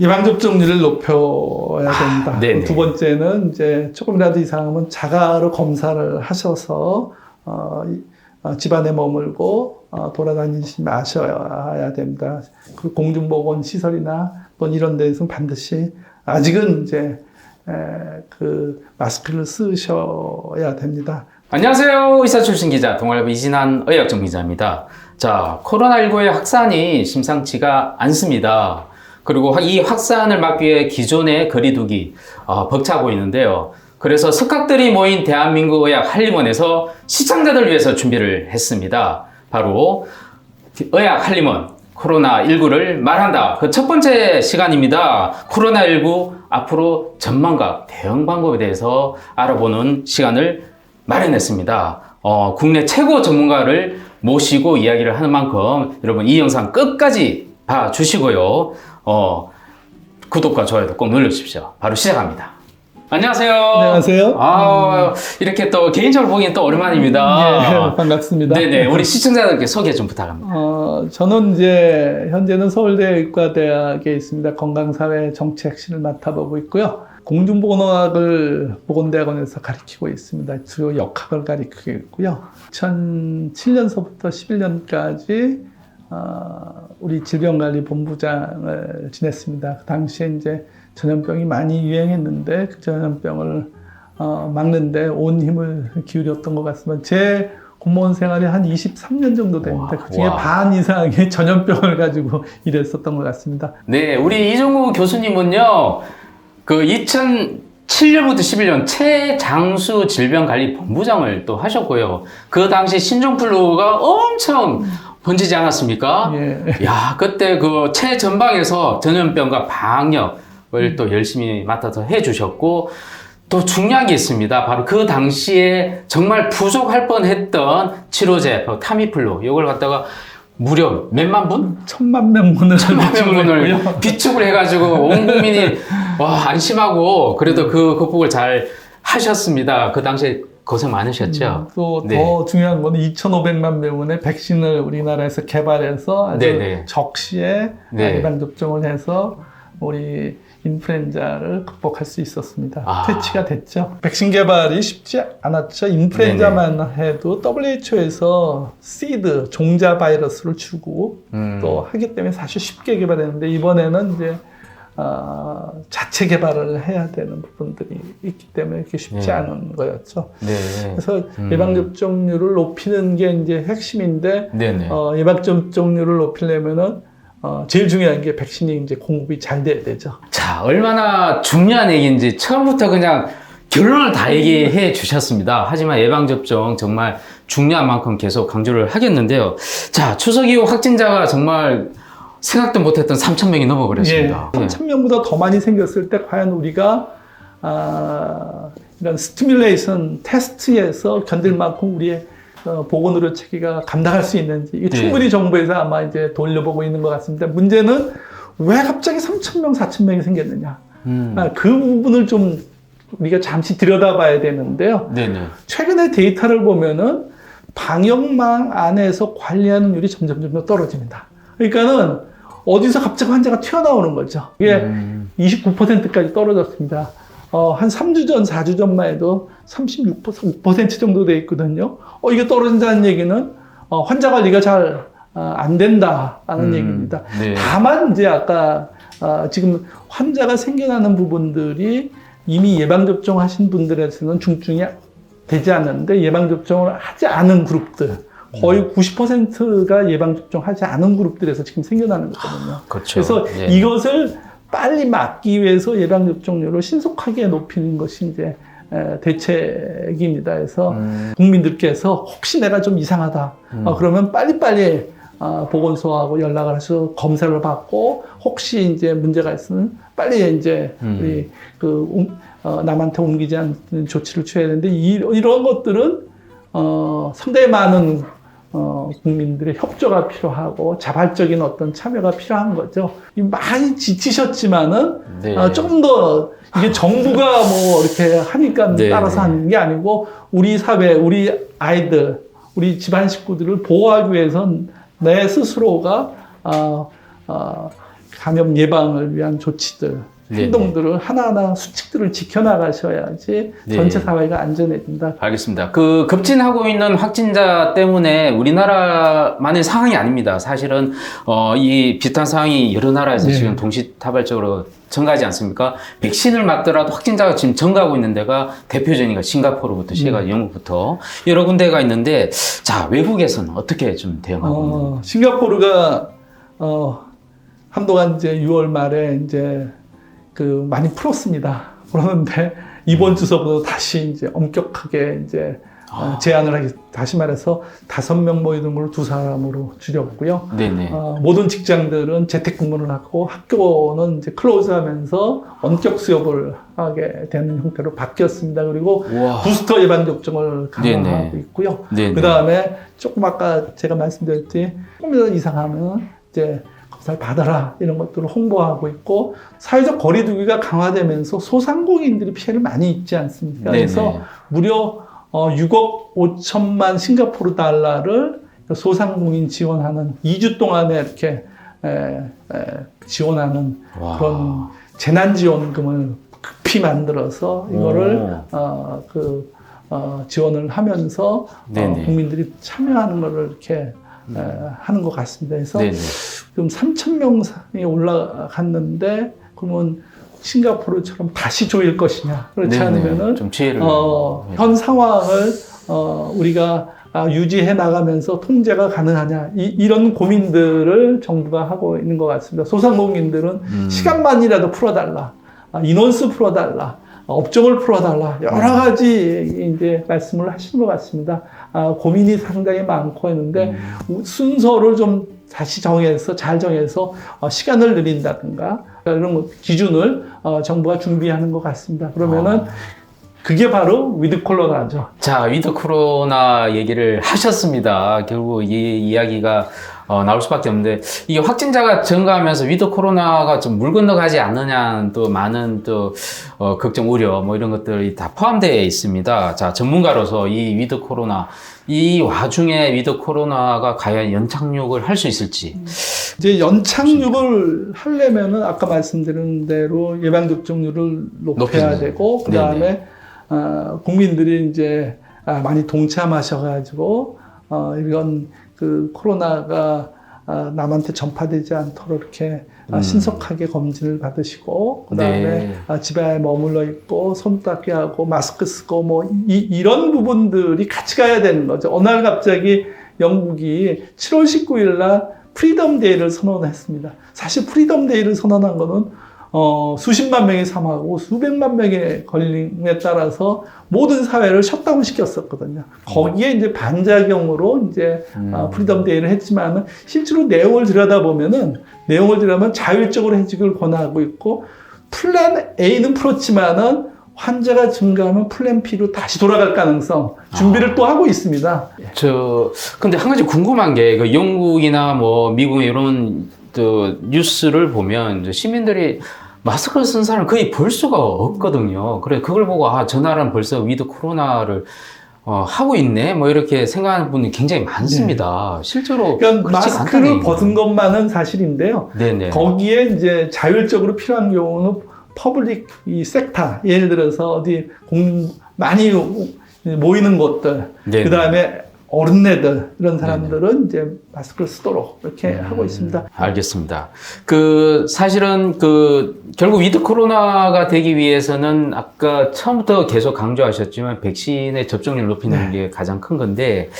예방접종률을 높여야 됩니다. 아. 두 번째는 이제 조금이라도 이상하면 자가로 검사를 하셔서 어, 이- 어, 집안에 머물고 어, 돌아다니지 마셔야 됩니다. 그 공중보건 시설이나 또는 이런 데에서는 반드시 아직은 이제 에, 그 마스크를 쓰셔야 됩니다. 안녕하세요. 의사 출신 기자 동아일보 이진한 의학전 기자입니다. 자, 코로나19의 확산이 심상치가 않습니다. 그리고 이 확산을 막기 위해 기존의 거리두기 어, 벅차고 있는데요. 그래서 석학들이 모인 대한민국 의학 한림원에서 시청자들 위해서 준비를 했습니다. 바로 의학 한림원 코로나19를 말한다. 그 첫 번째 시간입니다. 코로나19 앞으로 전망과 대응 방법에 대해서 알아보는 시간을 마련했습니다. 어, 국내 최고 전문가를 모시고 이야기를 하는 만큼 여러분 이 영상 끝까지 봐주시고요. 어, 구독과 좋아요도 꼭 눌러주십시오. 바로 시작합니다. 안녕하세요. 안녕하세요. 아, 이렇게 또 개인적으로 보기엔 또 오랜만입니다. 예, 반갑습니다. 네네. 우리 시청자들께 소개 좀 부탁합니다. 어, 저는 이제 현재는 서울대 의과대학에 있습니다. 건강사회 정책실을 맡아보고 있고요. 공중보건학을 보건대학원에서 가르치고 있습니다. 주요 역학을 가르치고 있고요. 2007년서부터 11년까지 어, 우리 질병관리본부장을 지냈습니다. 그 당시에 이제 전염병이 많이 유행했는데 그 전염병을 어, 막는데 온 힘을 기울였던 것 같습니다. 제 공무원 생활이 한 23년 정도 됩니다. 와, 그 중에 와. 반 이상의 전염병을 가지고 일했었던 것 같습니다. 네, 우리 이종우 교수님은요, 그 2007년부터 11년 최장수 질병관리본부장을 또 하셨고요. 그 당시 신종플루가 엄청 번지지 않았습니까? 예. 야, 그때 그 최전방에서 전염병과 방역을 또 열심히 맡아서 해 주셨고, 또 중요한 게 있습니다. 바로 그 당시에 정말 부족할 뻔했던 치료제, 바로 타미플루. 이걸 갖다가 무려 몇만 분? 천만 명분을 천만 명분을. 비축을 해가지고 온 국민이 와 안심하고 그래도 그 극복을 잘 하셨습니다. 그 당시에 고생 많으셨죠. 또더 네. 중요한 거는 2,500만 명분의 백신을 우리나라에서 개발해서 아주 네네. 적시에 네. 예방 접종을 해서 우리 인플루엔자를 극복할 수 있었습니다. 아. 퇴치가 됐죠. 백신 개발이 쉽지 않았죠. 인플루엔자만 해도 WHO에서 시드 종자 바이러스를 주고 음. 또 하기 때문에 사실 쉽게 개발했는데 이번에는 이제 어, 자체 개발을 해야 되는 부분들이 있기 때문에 이렇게 쉽지 네. 않은 거였죠. 네. 그래서 음. 예방 접종률을 높이는 게 이제 핵심인데 네네. 어, 예방 접종률을 높이려면은 어, 제일 중요한 게 백신이 이제 공급이 잘 돼야 되죠. 자 얼마나 중요한 얘기인지 처음부터 그냥 결론을 다 얘기해 주셨습니다. 하지만 예방 접종 정말 중요한 만큼 계속 강조를 하겠는데요. 자 추석 이후 확진자가 정말 생각도 못했던 3천 명이 넘어버렸습니다. 예, 3천 명보다 더 많이 생겼을 때 과연 우리가 아, 이런 스티뮬레이션 테스트에서 견딜 만큼 우리의 어, 보건의료 체계가 감당할 수 있는지 이게 네. 충분히 정부에서 아마 이제 돌려보고 있는 것 같습니다. 문제는 왜 갑자기 3천 명, 4천 명이 생겼느냐? 음. 아, 그 부분을 좀 우리가 잠시 들여다봐야 되는데요. 네네. 최근에 데이터를 보면은 방역망 안에서 관리하는 율이 점점 점점 떨어집니다. 그러니까는 어디서 갑자기 환자가 튀어나오는 거죠. 이게 음. 29%까지 떨어졌습니다. 어, 한 3주 전, 4주 전만 해도 36%, 5% 정도 돼 있거든요. 어, 이게 떨어진다는 얘기는 어, 환자 관리가 잘 어, 안 된다라는 음, 얘기입니다. 네. 다만 이제 아까 어, 지금 환자가 생겨나는 부분들이 이미 예방 접종 하신 분들에서는 중증이 되지 않는데 예방 접종을 하지 않은 그룹들 거의 90%가 예방 접종하지 않은 그룹들에서 지금 생겨나는 거거든요. 그렇죠. 그래서 예. 이것을 빨리 막기 위해서 예방 접종률을 신속하게 높이는 것이 이제 에, 대책입니다. 그래서 음. 국민들께서 혹시 내가 좀 이상하다. 음. 어, 그러면 빨리빨리 어, 보건소하고 연락을 해서 검사를 받고 혹시 이제 문제가 있으면 빨리 이제 음. 우리 그 옮- 어, 남한테 옮기지 않는 조치를 취해야 되는데 이, 이런 것들은 어, 상당히 많은 어, 국민들의 협조가 필요하고 자발적인 어떤 참여가 필요한 거죠. 이 많이 지치셨지만은 네. 아, 조금 더 이게 정부가 뭐 이렇게 하니까 네. 따라서 하는 게 아니고 우리 사회, 우리 아이들, 우리 집안 식구들을 보호하기 위해선 내 스스로가 아, 아, 감염 예방을 위한 조치들. 행동들을 하나하나 수칙들을 지켜나가셔야지 네. 전체 사회가 안전해진다. 알겠습니다. 그 급진하고 있는 확진자 때문에 우리나라만의 상황이 아닙니다. 사실은 어, 이 비슷한 상황이 여러 나라에서 네. 지금 동시다발적으로 증가하지 않습니까? 백신을 맞더라도 확진자가 지금 증가하고 있는 데가 대표적이니까 싱가포르부터 시가 네. 영국부터 여러 군데가 있는데 자 외국에서는 어떻게 좀 대응하고 있는 어, 싱가포르가 어, 한동안 이제 6월 말에 이제 그 많이 풀었습니다. 그러는데 이번 주서부터 다시 이제 엄격하게 이제 어, 아. 제한을 하기 다시 말해서 다섯 명 모이는 걸두 사람으로 줄였고요. 네네. 어, 모든 직장들은 재택근무를 하고 학교는 이제 클로즈하면서 원격 수업을 하게 되는 형태로 바뀌었습니다. 그리고 우와. 부스터 예방 접종을 강화하고. 있고요. 그 다음에 조금 아까 제가 말씀드렸듯이 조금 더 이상하면 이제 검사를 받아라 이런 것들을 홍보하고 있고 사회적 거리두기가 강화되면서 소상공인들이 피해를 많이 입지 않습니까? 그래서 네네. 무려 어, 6억 5천만 싱가포르 달러를 소상공인 지원하는 2주 동안에 이렇게 에, 에, 지원하는 와. 그런 재난지원금을 급히 만들어서 이거를 오. 어, 그, 어, 지원을 하면서 어. 국민들이 참여하는 것을 이렇게 에, 하는 것 같습니다. 그래서 네네. 지금 3천 명이 올라갔는데 그러면 싱가포르처럼 다시 조일 것이냐 그렇지 네네. 않으면은 좀 지혜를 어, 현 상황을 어, 우리가 아, 유지해 나가면서 통제가 가능하냐 이, 런 고민들을 정부가 하고 있는 것 같습니다. 소상공인들은 음. 시간만이라도 풀어달라, 아, 인원수 풀어달라, 아, 업종을 풀어달라 여러 음. 가지 이제 말씀을 하시는 것 같습니다. 아, 고민이 상당히 많고 했는데 음. 순서를 좀 다시 정해서 잘 정해서 어, 시간을 늘린다든가 이런 것, 기준을 어, 정부가 준비하는 것 같습니다. 그러면은 아. 그게 바로 위드 콜로나죠. 자, 위드 코로나 얘기를 하셨습니다. 결국 이 이야기가 어, 나올 수밖에 없는데, 이게 확진자가 증가하면서 위드 코로나가 좀 물 건너가지 않느냐는 또 많은 또, 어, 걱정, 우려, 뭐 이런 것들이 다 포함되어 있습니다. 자, 전문가로서 이 위드 코로나, 이 와중에 위드 코로나가 과연 연착륙을 할 수 있을지. 이제 연착륙을 하려면은 아까 말씀드린 대로 예방 접종률을 높여야. 되고 그. 다음에 어, 국민들이 이제 아, 많이 동참하셔가지고 어, 이런 그 코로나가 아, 남한테 전파되지 않도록 이렇게 아, 음. 신속하게 검진을 받으시고 그 다음에 네. 집에 머물러 있고 손 닦기 하고 마스크 쓰고 뭐 이, 이런 부분들이 같이 가야 되는 거죠. 어느 날 갑자기 영국이 7월 19일 날 프리덤 데이를 선언했습니다. 사실 프리덤 데이를 선언한 거는 어, 수십만 명이 사망하고 수백만 명의 걸림에 따라서 모든 사회를 셧다운 시켰었거든요. 거기에 이제 반작용으로 이제 음. 어, 프리덤 데이를 했지만은 실제로 내용을 들여다보면은 내용을 들여다보면 자율적으로 해직을 권하고 있고 플랜 A는 풀었지만은 환자가 증가하면 플랜 B로 다시 돌아갈 가능성 준비를 또 하고 있습니다. 저 근데 한 가지 궁금한 게 그 영국이나 뭐 미국 이런 또 뉴스를 보면 시민들이 마스크를 쓴 사람 거의 볼 수가 없거든요. 그래 그걸 보고 아 저 나라는 벌써 위드 코로나를 어, 하고 있네 뭐 이렇게 생각하는 분이 굉장히 많습니다. 실제로 그러니까 마스크를 벗은 것만은 사실인데요. 네네. 거기에 이제 자율적으로 필요한 경우는 퍼블릭 이 섹터 예를 들어서 어디 공 많이 모이는 곳들. 그 다음에 어른네들 이런 사람들은 이제 마스크를 쓰도록 이렇게 음. 하고 있습니다. 알겠습니다. 그 사실은 그 결국 위드 코로나가 되기 위해서는 아까 처음부터 계속 강조하셨지만 백신의 접종률 높이는 네. 게 가장 큰 건데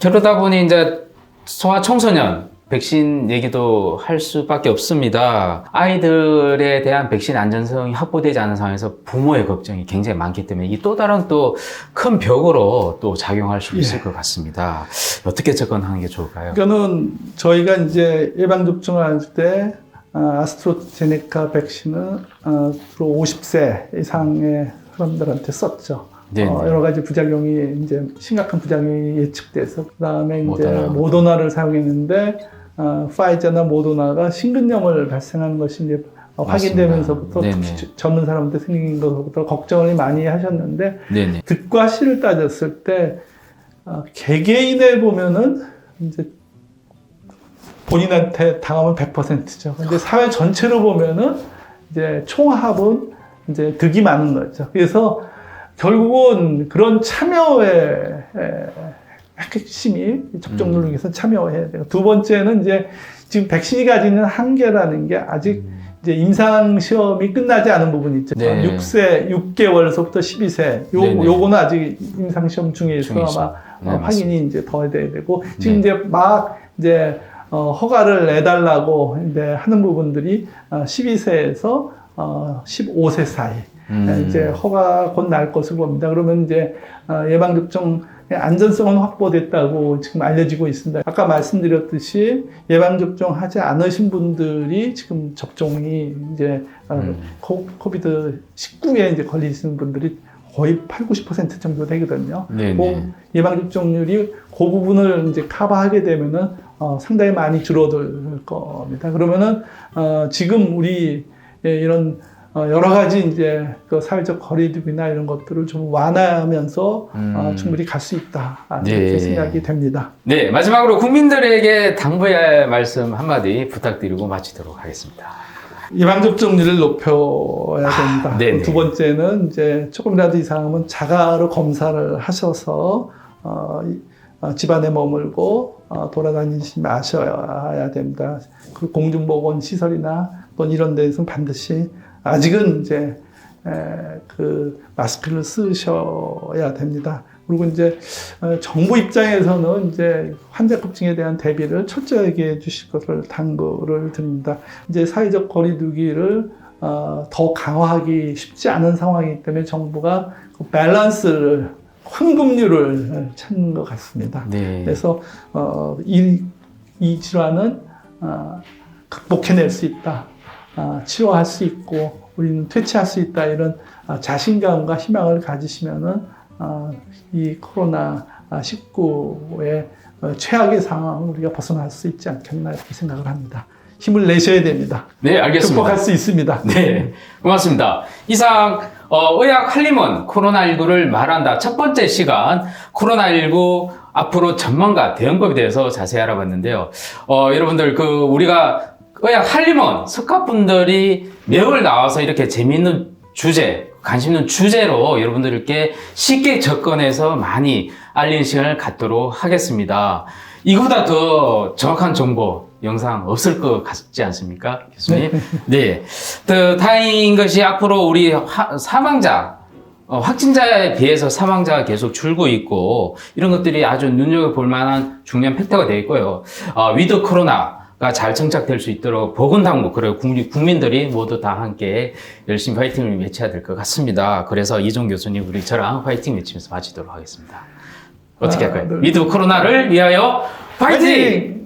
그러다 보니 이제 소아 청소년 백신 얘기도 할 수밖에 없습니다. 아이들에 대한 백신 안전성이 확보되지 않은 상황에서 부모의 걱정이 굉장히 많기 때문에 이게 또 다른 또 큰 벽으로 또 작용할 수 있을 예. 것 같습니다. 어떻게 접근하는 게 좋을까요? 그러니까는 저희가 이제 예방 접종을 할 때 아, 아스트로제네카 백신은 아, 주로 50세 이상의 사람들한테 썼죠. 네네. 어, 여러 가지 부작용이 이제 심각한 부작용이 예측돼서 그다음에 이제 모더나. 모더나를 사용했는데 어, 파이저나 모더나가 심근염을 발생하는 것이 이제 어, 맞습니다. 확인되면서부터 네네. 특히 젊은 사람한테 생긴 것부터 걱정을 많이 하셨는데 네네. 득과 실을 따졌을 때 어, 개개인에 보면은 이제 본인한테 당하면 100%죠. 근데 사회 전체로 보면은 이제 총합은 이제 득이 많은 거죠. 그래서 결국은 그런 참여의 에, 핵심이 접종 음. 누르기에서 참여해야 돼요. 두 번째는 이제 지금 백신이 가지는 한계라는 게 아직 이제 임상 시험이 끝나지 않은 부분이 있죠. 네. 6세, 6개월서부터 12세. 요 네네. 요거는 아직 임상 시험 중에서 중이죠. 아마 네, 어, 맞습니다. 확인이 이제 더 돼야 되고 지금 네. 이제 막 이제 어, 허가를 내달라고 이제 하는 부분들이 어, 12세에서 어, 15세 사이 음. 이제 허가 곧 날 것으로 봅니다. 그러면 이제 어, 예방접종 안전성은 확보됐다고 지금 알려지고 있습니다. 아까 말씀드렸듯이 예방접종 하지 않으신 분들이 지금 접종이 이제 어, 음. 코, 코비드 19에 이제 걸리시는 분들이 거의 8, 90% 정도 되거든요. 그 예방접종률이 그 부분을 이제 커버하게 되면은 어, 상당히 많이 줄어들 겁니다. 그러면은 어, 지금 우리 예, 이런 어, 여러 가지 이제 그 사회적 거리두기나 이런 것들을 좀 완화하면서 음. 어, 충분히 갈 수 있다 아, 네. 이렇게 생각이 됩니다. 네, 마지막으로 국민들에게 당부의 말씀 한마디 부탁드리고 마치도록 하겠습니다. 예방 접종률을 높여야 됩니다. 아, 네네. 두 번째는 이제 조금이라도 이상하면 자가로 검사를 하셔서 어, 이- 어, 집안에 머물고 어, 돌아다니지 마셔야 됩니다. 그 공중보건 시설이나 또는 이런 데서는 반드시 아직은 이제 에, 그 마스크를 쓰셔야 됩니다. 그리고 이제 어, 정부 입장에서는 이제 환자급증에 대한 대비를 철저하게 해주실 것을 당부를 드립니다. 이제 사회적 거리두기를 어, 더 강화하기 쉽지 않은 상황이기 때문에 정부가 그 밸런스를 황금률을 찾는 것 같습니다. 네. 그래서 어, 이, 이 질환은 어, 극복해낼 수 있다, 어, 치료할 수 있고 우리는 퇴치할 수 있다 이런 어, 자신감과 희망을 가지시면은 어, 이 코로나 19의 어, 최악의 상황을 우리가 벗어날 수 있지 않겠나 이렇게 생각을 합니다. 힘을 내셔야 됩니다. 네, 알겠습니다. 극복할 수 있습니다. 네, 고맙습니다. 이상 어, 의학 한림원 코로나19를 말한다 첫 번째 시간 코로나19 앞으로 전망과 대응법에 대해서 자세히 알아봤는데요. 어, 여러분들 그 우리가 의학 한림원 석가분들이 매월 나와서 이렇게 재미있는 주제, 관심 있는 주제로 여러분들께 쉽게 접근해서 많이 알리는 시간을 갖도록 하겠습니다. 이거보다 더 정확한 정보 영상 없을 것 같지 않습니까, 교수님? 네. 또 다행인 것이 앞으로 우리 화- 사망자, 어, 확진자에 비해서 사망자가 계속 줄고 있고 이런 것들이 아주 눈여겨볼 만한 중요한 팩터가 되어 있고요. 어, 위드 코로나가 잘 정착될 수 있도록 보건당국 그리고 국민- 국민들이 모두 다 함께 열심히 화이팅을 외쳐야 될 것 같습니다. 그래서 이종 교수님 우리 저랑 화이팅 외치면서 마치도록 하겠습니다. 어떻게 할까요? 둘, 위드 코로나를 위하여 화이팅! 화이팅!